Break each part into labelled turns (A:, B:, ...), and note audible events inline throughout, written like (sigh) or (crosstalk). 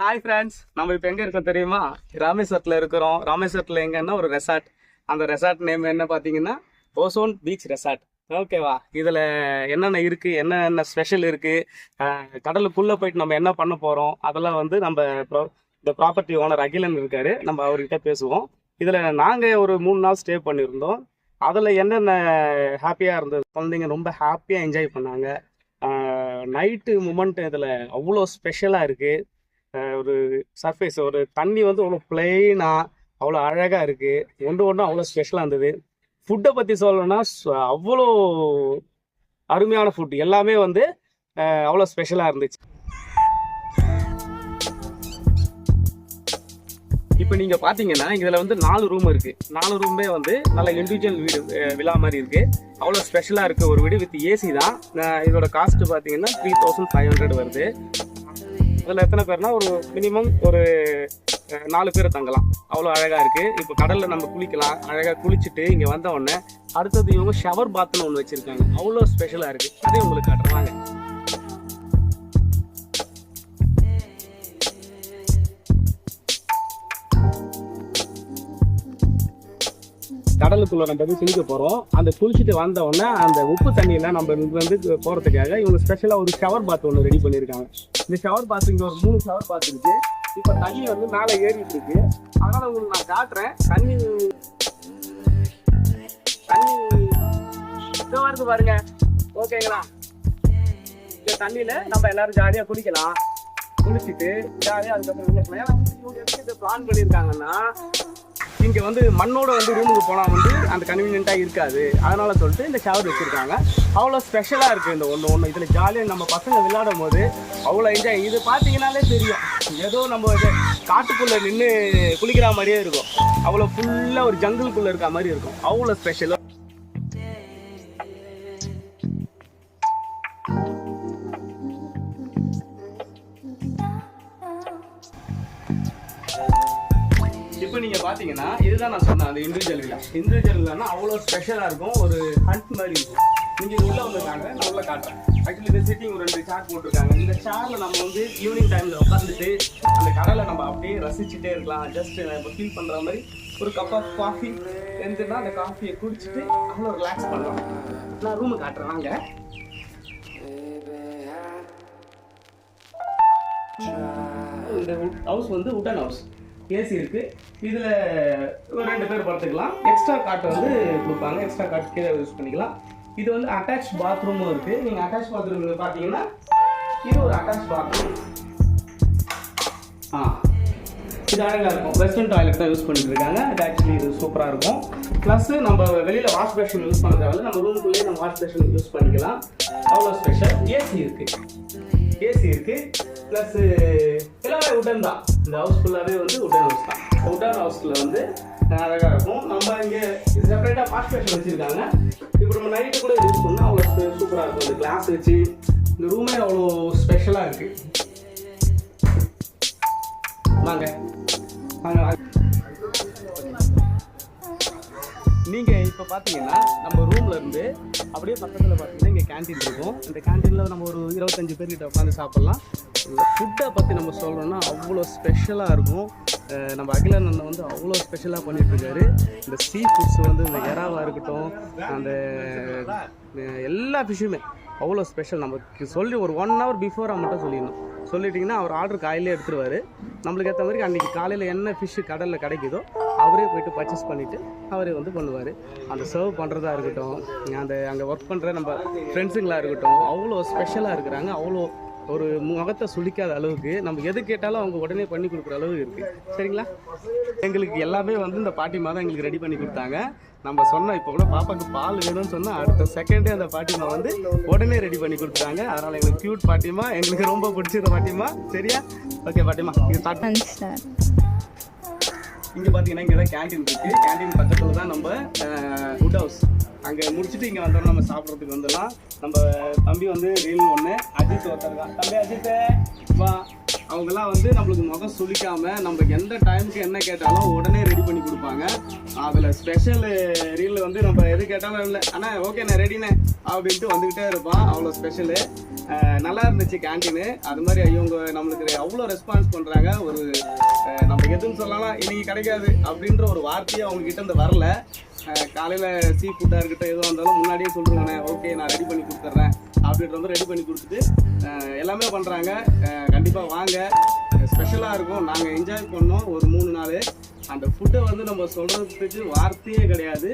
A: Hi friends நம்ம இப்போ எங்கே இருக்கோம் தெரியுமா? ராமேஸ்வரத்தில் இருக்கிறோம். ராமேஸ்வரத்தில் எங்கன்னா ஒரு ரெசார்ட் அந்த ரெசார்ட் நேம் என்ன பார்த்தீங்கன்னா ஓசோன் பீச் ரெசார்ட் ஓகேவா இதில் என்னென்ன இருக்குது என்னென்ன ஸ்பெஷல் இருக்குது கடலுக்குள்ளே போயிட்டு நம்ம என்ன பண்ண போகிறோம் அதெல்லாம் வந்து நம்ம இந்த ப்ராப்பர்ட்டி ஓனர் அகிலன் இருக்காரு. நம்ம அவர்கிட்ட பேசுவோம். இதில் நாங்கள் ஒரு மூணு நாள் ஸ்டே பண்ணியிருந்தோம். அதில் என்னென்ன ஹாப்பியாக இருந்தது? குழந்தைங்க ரொம்ப ஹாப்பியாக என்ஜாய் பண்ணாங்க. நைட்டு மூமெண்ட் இதில் அவ்வளோ ஸ்பெஷலாக இருக்குது ஒரு சர்ஃபேஸ் ஒரு தண்ணி வந்து அவ்வளோ பிளெயினாக அவ்வளோ அழகாக இருக்குது ஒன்று ஒன்றும் அவ்வளோ ஸ்பெஷலாக இருந்தது. ஃபுட்டை பற்றி சொல்லணும்னா அவ்வளோ அருமையான ஃபுட் எல்லாமே வந்து அவ்வளோ ஸ்பெஷலாக இருந்துச்சு. இப்போ நீங்கள் பார்த்தீங்கன்னா இதில் வந்து நாலு ரூம் இருக்குது நாலு ரூமே வந்து நல்ல இண்டிவிஜுவல் வீடு விழா மாதிரி இருக்குது அவ்வளோ ஸ்பெஷலாக இருக்குது ஒரு வீடு வித் ஏசி தான். இதோட காஸ்ட்டு பார்த்தீங்கன்னா த்ரீ தௌசண்ட் ஃபைவ் ஹண்ட்ரட் வருது. அதில் எத்தனை பேர்னா ஒரு மினிமம் ஒரு நாலு பேர் தங்கலாம். அவ்வளோ அழகாக இருக்குது இப்போ கடலில் நம்ம குளிக்கலாம். அழகாக குளிச்சுட்டு இங்கே வந்த உடனே அடுத்தது இவங்க ஷவர் பாத்னு ஒன்று வச்சுருக்காங்க. அவ்வளோ ஸ்பெஷலாக இருக்குது அதே உங்களுக்கு காட்டுறாங்க கடலுக்குள்ள நம்ம போய் குளிக்க போகிறோம் அந்த குளிச்சுட்டு வந்த உடனே அந்த உப்பு தண்ணியில் நம்ம வந்து போகிறதுக்காக இவங்க ஸ்பெஷலாக ஒரு ஷவர் பாத் ஒன்று ரெடி பண்ணியிருக்காங்க. இந்த ஷவர் பாத் இங்க ஒரு மூணு ஷவர் பாத் இருக்கு. இப்ப தண்ணி வந்து மேல ஏறிட்டு இருக்கு. அதனால உங்களுக்கு நான் காட்டுறேன். தண்ணி தண்ணி இதோ வருது பாருங்க. ஓகேங்களா இந்த தண்ணியில நம்ம எல்லாரும் ஜாலியா குளிக்கலாம். குளிச்சுட்டு ஜாலியா அதுக்கப்புறம் வெளியே இவங்க பிளான் பண்ணியிருக்காங்கன்னா இங்கே வந்து மண்ணோட வந்து ரூமுக்கு போனால் வந்து அந்த கன்வீனியண்ட்டாக இருக்காது. அதனால் சொல்லிட்டு இந்த ஷவர் வச்சுருக்காங்க. அவ்வளோ ஸ்பெஷலாக இருக்குது இந்த ஒன்று ஒன்று இதில் ஜாலியாக நம்ம பசங்க விளையாடும் போது அவ்வளோ என்ஜாய் இது பார்த்தீங்கன்னாலே தெரியும். ஏதோ நம்ம இது காட்டுக்குள்ளே நின்று குளிக்கிற மாதிரியே இருக்கும். அவ்வளோ ஃபுல்லாக ஒரு ஜங்கிள்குள்ளே இருக்க மாதிரி இருக்கும். அவ்வளோ ஸ்பெஷலாக இப்போ நீங்கள் பார்த்தீங்கன்னா இதுதான் நான் சொன்னேன் அந்த இண்டிவிஜுவல் விழா இண்டிவிஜுவல் விழானா அவ்வளோ ஸ்பெஷலாக இருக்கும். ஒரு ஹண்ட் மாதிரி இருக்கும். நீங்கள் உள்ளே உள்ள வந்து காட்டுறேன் நான் உள்ள காட்டுறேன். ஆக்சுவலி இந்த சிட்டிங் ஒரு ரெண்டு சேர் போட்டிருக்காங்க. இந்த சேரில் நம்ம வந்து ஈவினிங் டைமில் உட்காந்துட்டு அந்த கடலை நம்ம அப்படியே ரசிச்சுட்டே இருக்கலாம். ஜஸ்ட் இப்போ ஃபீல் பண்ணுற மாதிரி ஒரு கப் ஆஃப் காஃபி இருந்துன்னா அந்த காஃபியை குடிச்சிட்டு அவ்வளோ ரிலாக்ஸ் பண்ணலாம். நான் ரூமு காட்டுறேன். வாங்க. இந்த ஹவுஸ் வந்து உட்டன் ஹவுஸ் ஏசி இருக்கு. இதுல ஒரு ரெண்டு பேர் படுத்துக்கலாம். எக்ஸ்ட்ரா காட் வந்து கொடுப்பாங்க. எக்ஸ்ட்ரா காட் கீழே யூஸ் பண்ணிக்கலாம். இது வந்து அட்டாச் பாத்ரூமும் இருக்கு. நீங்க அட்டாச் பாத்ரூம் பாத்தீங்கன்னா இது ஒரு அட்டாச் பாத்ரூம் ஆ. இது அழகாக இருக்கும். வெஸ்டர்ன் டாய்லெட் தான் யூஸ் பண்ணிட்டு இருக்காங்க. அது ஆக்சுவலி இது சூப்பராக இருக்கும். ப்ளஸ் நம்ம வெளியில் வாஷ் பேஷன் யூஸ் பண்ண தேவையில்ல நம்ம ரூமுக்குள்ளேயே நம்ம வாஷ் பேஷன் யூஸ் பண்ணிக்கலாம். அவ்வளோ ஸ்பெஷல் ஏசி இருக்குது ஏசி இருக்குது ப்ளஸ் எல்லாமே உடன் தான். இந்த ஹவுஸ் ஃபுல்லாகவே வந்து உடன் ஹவுஸ் தான். உடன் ஹவுஸில் வந்து அழகாக இருக்கும். நம்ம இங்கே செப்பரேட்டாக வாஷ் பேஷன் வச்சுருக்காங்க. இப்போ நம்ம நைட்டு கூட யூஸ் பண்ணால் அவ்வளோ சூப்பராக இருக்கும். இந்த கிளாஸ் வச்சு இந்த ரூமே அவ்வளோ ஸ்பெஷலாக இருக்குது வாங்க. வாங்க வாங்க. இப்போ பார்த்தீங்கன்னா நம்ம ரூம்ல இருந்து அப்படியே பக்கத்தில் பார்த்தீங்கன்னா இங்கே கேண்டீன் இருக்கும். இந்த கேன்டீனில் நம்ம ஒரு இருபத்தஞ்சு பேர்கிட்ட உட்காந்து சாப்பிட்லாம். இந்த ஃபுட்டை பற்றி நம்ம சொல்கிறோன்னா அவ்வளோ ஸ்பெஷலாக இருக்கும். நம்ம அகிலன் அண்ணன் வந்து அவ்வளோ ஸ்பெஷலாக பண்ணிட்டு இந்த சீ ஃபுட்ஸ் வந்து இந்த எறாவா இருக்கட்டும் அந்த எல்லா ஃபிஷ்ஷுமே அவ்வளோ ஸ்பெஷல் நமக்கு சொல்லி ஒரு ஒன் ஹவர் பிஃபோராக மட்டும் சொல்லிடணும். சொல்லிட்டிங்கன்னா அவர் ஆர்டர் காலையிலே எடுத்துருவாரு. நம்மளுக்கு ஏற்ற மாதிரி அன்றைக்கி காலையில் என்ன ஃபிஷ்ஷு கடலில் கிடைக்குதோ அவரே போயிட்டு பர்ச்சேஸ் பண்ணிவிட்டு அவரே வந்து பண்ணுவார். அந்த சர்வ் பண்ணுறதா இருக்கட்டும் அந்த அங்கே ஒர்க் பண்ணுற நம்ம ஃப்ரெண்ட்ஸுங்களாக இருக்கட்டும் அவ்வளோ ஸ்பெஷலாக இருக்கிறாங்க. அவ்வளோ ஒரு முகத்தை சுளிக்காத அளவுக்கு நம்ம எது கேட்டாலும் அவங்க உடனே பண்ணி கொடுக்குற அளவுக்கு இருக்குது சரிங்களா? எங்களுக்கு எல்லாமே வந்து இந்த பாட்டிமா தான் எங்களுக்கு ரெடி பண்ணி கொடுத்தாங்க. நம்ம சொன்னோம் இப்போ கூட பாப்பாக்கு பால் வேணும்னு சொன்னால் அடுத்த செகண்டே அந்த பாட்டிமா வந்து உடனே ரெடி பண்ணி கொடுத்தாங்க அதனால் எங்களுக்கு க்யூட் பாட்டிமா எங்களுக்கு ரொம்ப பிடிச்சிருந்த பாட்டிமா சரியா? ஓகே பாட்டிமா இது ஸ்டார்ட் இங்கே பார்த்தீங்கன்னா இங்கே தான் கேண்டீன் இருக்குது கேண்டீன் பக்கத்தில் தான் நம்ம ஃபுட் ஹவுஸ் அங்கே முடிச்சுட்டு இங்கே வந்தோம் நம்ம சாப்பிட்றதுக்கு வந்துடலாம். நம்ம தம்பி வந்து ரீல் ஒன்று அஜித் ஒருத்தர் தான். தம்பி அஜித் வா. அவங்கெல்லாம் வந்து நம்மளுக்கு முகம் சுழிக்காம நம்ம எந்த டைமுக்கு என்ன கேட்டாலும் உடனே ரெடி பண்ணி கொடுப்பாங்க. அதில் ஸ்பெஷல் ரீல் வந்து நம்ம எது கேட்டாலும் இல்லை. அண்ணா ஓகேண்ணே ரெடிண்ணே அப்படின்ட்டு வந்துக்கிட்டே இருப்பான். அவ்வளோ ஸ்பெஷலு நல்லா இருந்துச்சு கேன்டீனு அது மாதிரி இவங்க நம்மளுக்கு அவ்வளோ ரெஸ்பான்ஸ் பண்ணுறாங்க ஒரு நம்ம எதுன்னு சொல்லலாம். இன்னைக்கு கிடைக்காது அப்படின்ற ஒரு வார்த்தையே அவங்க கிட்ட வரல. காலையில் சீ ஃபுட்டாக இருக்கட்டும் எதுவாக இருந்தாலும் முன்னாடியே சொல்லிருங்கண்ணே. ஓகே நான் ரெடி பண்ணி கொடுத்துட்றேன் அப்படின்றது ரெடி பண்ணி கொடுத்துட்டு எல்லாமே பண்ணுறாங்க கண்டிப்பாக வாங்க. ஸ்பெஷலாக இருக்கும். நாங்கள் என்ஜாய் பண்ணோம் ஒரு மூணு நாள். அந்த ஃபுட்டை வந்து நம்ம சொல்கிறதுக்கு வார்த்தையே கிடையாது.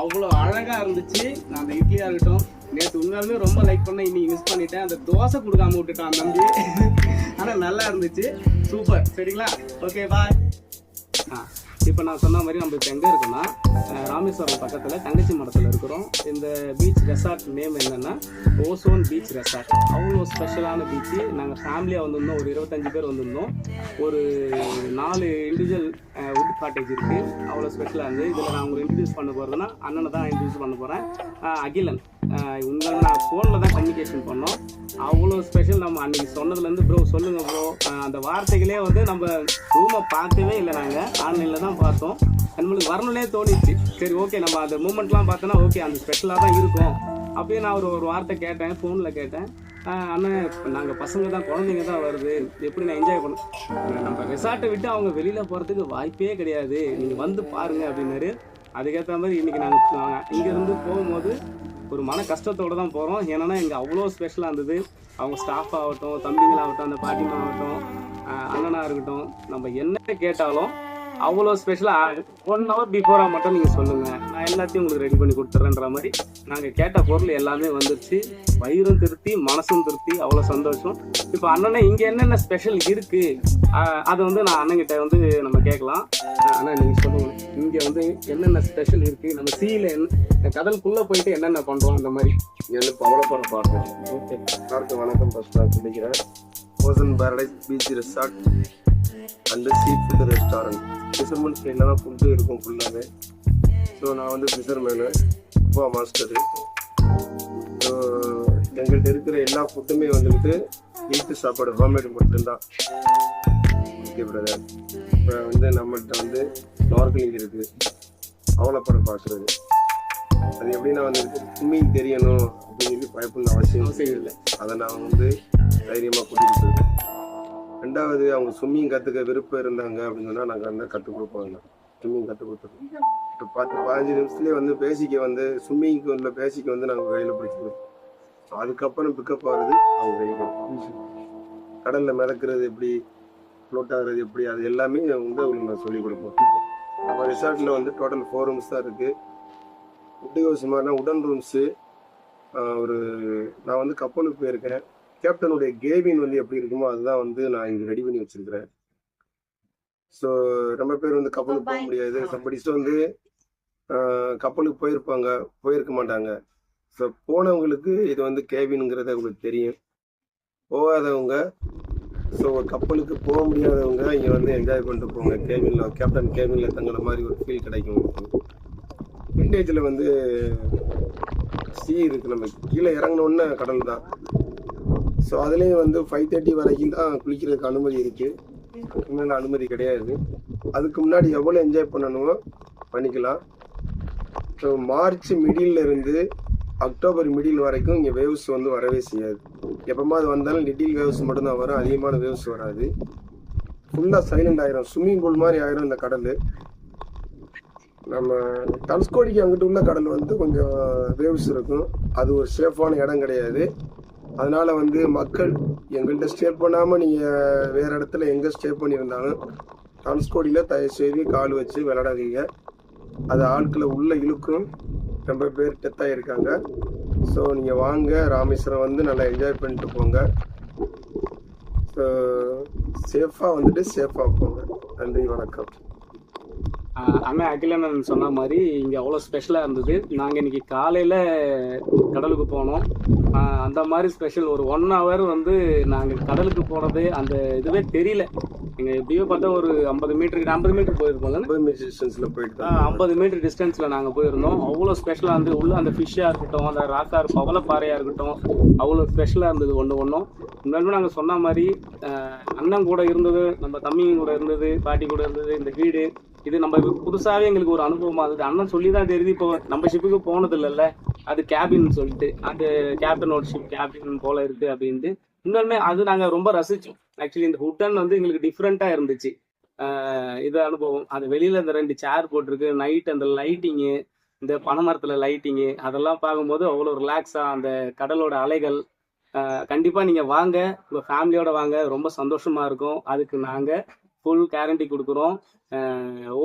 A: அவ்வளோ அழகாக இருந்துச்சு. நான் அந்த இட்லியாக இருக்கட்டும் நேற்று உண்மையாலுமே ரொம்ப லைக் பண்ணேன். இன்னைக்கு மிஸ் பண்ணிட்டேன். அந்த தோசை கொடுக்காம விட்டுட்டான் தம்பி. ஆனால் நல்லா இருந்துச்சு. சூப்பர் சரிங்களா? ஓகே பாய் இப்போ நான் சொன்ன மாதிரி நம்ம இப்போ எங்கே இருக்கோம்னா ராமேஸ்வரம் பக்கத்தில் தங்கச்சி மடத்தில் இருக்கிறோம். இந்த பீச் ரெசார்ட் நேம் என்னென்னா ஓசோன் பீச் ரெசார்ட் அவ்வளோ ஸ்பெஷலான பீச்சு நாங்கள் ஃபேமிலியாக வந்திருந்தோம். ஒரு இருபத்தஞ்சு பேர் வந்திருந்தோம். ஒரு நாலு இண்டிவிஜுவல் வுட் காட்டேஜ் இருக்குது அவ்வளோ ஸ்பெஷலாக இருந்து இதில் நான் உங்களுக்கு இன்ட்ரடியூஸ் பண்ண போகிறதுனா அண்ணனை தான் இன்ட்ரடியூஸ் பண்ண போகிறேன் அகிலன். உங்களை நான் ஃபோனில் தான் கம்யூனிகேஷன் பண்ணோம். அவ்வளோ ஸ்பெஷல் நம்ம அன்றைக்கி சொன்னதுலேருந்து ப்ரோ சொல்லுங்கள் ப்ரோ அந்த வார்த்தைகளே வந்து நம்ம ரூமை பார்க்கவே இல்லை நாங்கள் ஆன்லைனில் தான் பார்த்தோம். நம்மளுக்கு வரணும்னே தோணிச்சு. சரி ஓகே நம்ம அந்த மூமெண்ட்லாம் பார்த்தோன்னா ஓகே அந்த ஸ்பெஷலாக தான் இருக்கும். அப்படியே நான் ஒரு ஒரு வார்த்தை கேட்டேன் ஃபோனில் கேட்டேன். ஆனால் இப்போ நாங்கள் பசங்க தான் குழந்தைங்க தான் வருது. எப்படி நான் என்ஜாய் பண்ண? நம்ம ரெசார்ட்டை விட்டு அவங்க வெளியில் போகிறதுக்கு வாய்ப்பே கிடையாது. நீங்கள் வந்து பாருங்கள் அப்படின்னாரு. அதுக்கேற்ற மாதிரி இன்னைக்கு நாங்கள் இங்கேருந்து போகும்போது ஒரு மன கஷ்டத்தோடு தான் போகிறோம் ஏன்னா இங்கே அவ்வளோ ஸ்பெஷலாக இருந்தது. அவங்க ஸ்டாஃப் ஆகட்டும் தம்பிங்களாகட்டும் அந்த பாட்டிமா ஆகட்டும் அண்ணனா இருக்கட்டும் நம்ம என்ன கேட்டாலும் அவ்வளோ ஸ்பெஷலாக ஒன் ஹவர் பிஃபோராக மட்டும் நீங்கள் சொல்லுங்கள் நான் எல்லாத்தையும் உங்களுக்கு ரெடி பண்ணி கொடுத்துட்றேன்ற மாதிரி நாங்கள் கேட்ட பொருள் எல்லாமே வந்துருச்சு. வயிறும் திருப்தி மனசும் திருப்தி அவ்வளோ சந்தோஷம். இப்போ அண்ணனே இங்கே என்னென்ன ஸ்பெஷல் இருக்குது அதை வந்து நான் அண்ணன்கிட்ட வந்து நம்ம கேட்கலாம். அண்ணா நீங்கள் சொல்லுங்கள் இங்கே வந்து என்னென்ன ஸ்பெஷல் இருக்குது நம்ம சீல என்ன கடலுக்குள்ளே போயிட்டு என்னென்ன பண்ணுறோம் அந்த மாதிரி.
B: இங்கே வந்து பவளப்பட பார்க்கணும்
A: ஓகே
B: வணக்கம் ஃபர்ஸ்ட் நான் சொல்லிக்கிறேன் ocean paradise beach resort and seafood restaurant fisherman என்னென்ன ஃபுட்டு இருக்கும் ஃபுல்லாகவே ஸோ நான் வந்து ஃபிஷர்மேனு அப்பா மாஸ்டரு ஸோ எங்கள்கிட்ட இருக்கிற எல்லா ஃபுட்டுமே வந்துக்கிட்டு வீட்டு சாப்பாடு ஹோம்மேடு மட்டும்தான் ஓகே பிரதர் இப்போ வந்து நம்மள்கிட்ட வந்து நார்கலிங் இருக்குது அவலப்படம் பார்க்குறது அது எப்படின்னா வந்துட்டு ஸ்விம்மிங் தெரியணும் அப்படின்னு சொல்லி பயப்படணும் அவசியம்
A: அவசியம் இல்லை.
B: அதை நான் வந்து தைரியமாக கூட்டிகிட்டு போயிருக்கேன் ரெண்டாவது அவங்க ஸ்விம்மிங் கற்றுக்க விருப்பம் இருந்தாங்க அப்படின்னு சொன்னால் நாங்கள் வந்து கற்றுக் கொடுப்போம் ஸ்விம்மிங் கற்றுக் கொடுத்துருக்கோம் இப்போ பத்து பதினஞ்சு நிமிஷத்துலேயே வந்து பேசிக்க வந்து ஸ்விம்மிங்க்கு உள்ள பேசிக்க வந்து நாங்கள் கையில் பிடிச்சிருக்கோம். அதுக்கப்புறம் பிக்கப் ஆகுறது அவங்க கையில் கடலில் மிதக்கிறது எப்படி ஃப்ளோட் ஆகுறது எப்படி அது எல்லாமே வந்து அவங்களுக்கு நான் சொல்லிக் கொடுப்போம். நம்ம ரிசார்ட்டில் வந்து டோட்டல் ஃபோர் ரூம்ஸ் தான் இருக்குது உட்டு ஹவுஸ் மாதிரினா உடன் ரூம்ஸு ஒரு நான் வந்து கப்பலுக்கு போயிருக்கேன். கேப்டனுடைய கேவின் வந்து எப்படி இருக்குமோ அதுதான் வந்து நான் இங்கே ரெடி பண்ணி வச்சிருக்கிறேன். ஸோ ரொம்ப பேர் வந்து கப்பலுக்கு போக முடியாது. சம்படிஸ் வந்து கப்பலுக்கு போயிருப்பாங்க. போயிருக்க மாட்டாங்க. ஸோ போனவங்களுக்கு இது வந்து கேபின்ங்கிறது உங்களுக்கு தெரியும். போகாதவங்க ஸோ கப்பலுக்கு போக முடியாதவங்க இங்கே வந்து என்ஜாய் பண்ணிட்டு போங்க. கேபினில் கேப்டன் கேபினில் தங்குற மாதிரி ஒரு ஃபீல் கிடைக்கும். உங்களுக்கு விண்டேஜில் வந்து சீ இருக்கு. நம்ம கீழே இறங்கினோன்னே கடல் தான். ஸோ அதுலேயும் வந்து ஃபைவ் தேர்ட்டி வரைக்கும் தான் குளிக்கிறதுக்கு அனுமதி இருக்குது அதுக்கு மேலே அனுமதி கிடையாது. அதுக்கு முன்னாடி எவ்வளோ என்ஜாய் பண்ணணுமோ பண்ணிக்கலாம். ஸோ மார்ச் மிடில் இருந்து அக்டோபர் மிடில் வரைக்கும் இங்கே வேவ்ஸ் வந்து வரவே செய்யாது. எப்போமாவது வந்தாலும் லிட்டில் வேவ்ஸ் மட்டும்தான் வரும். அதிகமான வேவ்ஸ் வராது. ஃபுல்லாக சைலண்ட் ஆயிரும். ஸ்விம்மிங் பூல் மாதிரி ஆயிரும் இந்த கடல். நம்ம தனுஷ்கோடிக்கு அங்கிட்டு உள்ள கடல் வந்து கொஞ்சம் வேவ்ஸ் இருக்கும். அது ஒரு சேஃபான இடம் கிடையாது. அதனால் வந்து மக்கள் எங்கள்கிட்ட ஸ்டே பண்ணாமல் நீங்கள் வேறு இடத்துல எங்கே ஸ்டே பண்ணியிருந்தாலும் தனுஷ்கோடியில் தயவு செய்து கால் வச்சு விளையாடாதீங்க. அது ஆட்களை உள்ளே இழுக்கும். ரொம்ப பேர் டெத்தாக இருக்காங்க ஸோ நீங்கள் வாங்க. ராமேஸ்வரம் வந்து நல்லா என்ஜாய் பண்ணிட்டு போங்க. ஸோ சேஃபாக வந்துட்டு சேஃபாக போங்க. நன்றி வணக்கம்.
A: அண்ணன் அகிலண்ணன் சொன்ன மாதிரி இங்கே அவ்வளோ ஸ்பெஷலாக இருந்தது. நாங்கள் இன்னைக்கு காலையில் கடலுக்கு போனோம். அந்த மாதிரி ஸ்பெஷல் ஒரு ஒன் ஹவர் வந்து நாங்கள் கடலுக்கு போனது அந்த இதுவே தெரியல. எங்கள் எப்படியோ பார்த்தா ஒரு ஐம்பது மீட்டருக்கு ஐம்பது மீட்டர் போயிருப்போம்ல?
B: ரொம்ப மியூசிஷியன்ஸில் போயிட்டு தான்
A: ஐம்பது மீட்டர் டிஸ்டன்ஸில் நாங்கள் போயிருந்தோம். அவ்வளோ ஸ்பெஷலாக இருந்தது. உள்ள அந்த ஃபிஷ்ஷாக இருக்கட்டும் அந்த ராக்கா பவளப்பாறையாக இருக்கட்டும் அவ்வளோ ஸ்பெஷலாக இருந்தது ஒன்று ஒன்றும் முன்னாடி நாங்கள் சொன்ன மாதிரி அண்ணன் கூட இருந்தது நம்ம தம்பிங்க கூட இருந்தது பாட்டி கூட இருந்தது இந்த வீடு இது நம்ம புதுசாவே எங்களுக்கு ஒரு அனுபவமா இருந்தது. அண்ணன் சொல்லி தான் தெரியுது இப்போ நம்ம ஷிப்புக்கு போனது இல்லைல்ல அது கேபின் சொல்லிட்டு அந்த கேப்டனோட ஷிப் கேபின் போல இருக்கு அப்படின்ட்டு. இன்னொன்னு அது நாங்க ரொம்ப ரசிச்சோம். ஆக்சுவலி இந்த ஹுட்டன் வந்து எங்களுக்கு டிஃப்ரெண்டா இருந்துச்சு. இது அனுபவம். அது வெளியில இந்த ரெண்டு சேர் போட்டிருக்கு. நைட் அந்த லைட்டிங்கு இந்த பனைமரத்துல லைட்டிங்கு அதெல்லாம் பார்க்கும்போது அவ்வளோ ரிலாக்ஸா அந்த கடலோட அலைகள் கண்டிப்பாக கண்டிப்பா நீங்க வாங்க. உங்க ஃபேமிலியோட வாங்க. ரொம்ப சந்தோஷமா இருக்கும். அதுக்கு நாங்க ஃபுல் கேரண்டி கொடுக்குறோம்.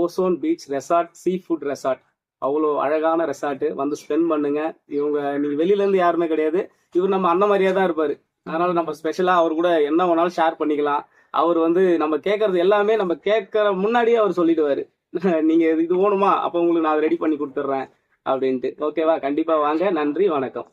A: Ozone beach resort seafood resort அவ்வளோ அழகான ரெசார்ட் வந்து ஸ்பெண்ட் பண்ணுங்க. இவங்க நீங்கள் வெளியிலேருந்து யாருமே கிடையாது. இவர் நம்ம அண்ணன் மாதிரியே தான் இருப்பார். அதனால நம்ம ஸ்பெஷலாக அவர் கூட என்ன வேணாலும் ஷேர் பண்ணிக்கலாம். அவர் வந்து நம்ம கேட்கறது எல்லாமே நம்ம கேட்கற முன்னாடியே அவர் சொல்லிடுவாரு. (laughs) நீங்க இது வேணுமா அப்போ உங்களுக்கு நான் ரெடி பண்ணி கொடுத்துட்றேன். அப்படின்ட்டு. ஓகேவா கண்டிப்பா வாங்க. நன்றி வணக்கம்.